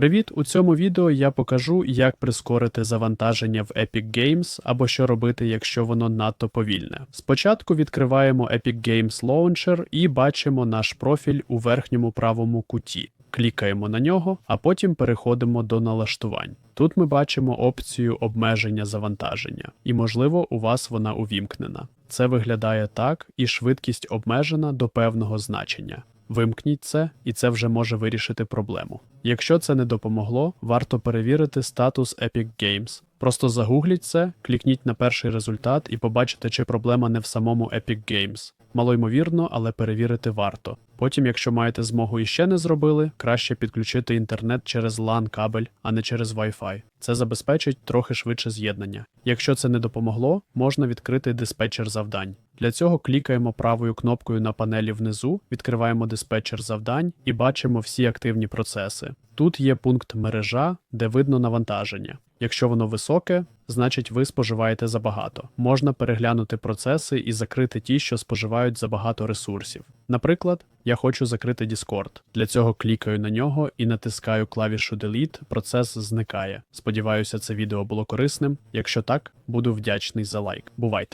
Привіт! У цьому відео я покажу, як прискорити завантаження в Epic Games або що робити, якщо воно надто повільне. Спочатку відкриваємо Epic Games Launcher і бачимо наш профіль у верхньому правому куті. Клікаємо на нього, а потім переходимо до налаштувань. Тут ми бачимо опцію обмеження завантаження, і, можливо, у вас вона увімкнена. Це виглядає так, і швидкість обмежена до певного значення. Вимкніть це, і це вже може вирішити проблему. Якщо це не допомогло, варто перевірити статус Epic Games. Просто загугліть це, клікніть на перший результат і побачите, чи проблема не в самому Epic Games. Малоймовірно, але перевірити варто. Потім, якщо маєте змогу і ще не зробили, краще підключити інтернет через LAN кабель, а не через Wi-Fi. Це забезпечить трохи швидше з'єднання. Якщо це не допомогло, можна відкрити диспетчер завдань. Для цього клікаємо правою кнопкою на панелі внизу, відкриваємо диспетчер завдань і бачимо всі активні процеси. Тут є пункт мережа, де видно навантаження. Якщо воно високе, значить ви споживаєте забагато. Можна переглянути процеси і закрити ті, що споживають забагато ресурсів. Наприклад, я хочу закрити Discord. Для цього клікаю на нього і натискаю клавішу Delete, процес зникає. Сподіваюся, це відео було корисним. Якщо так, буду вдячний за лайк. Бувайте!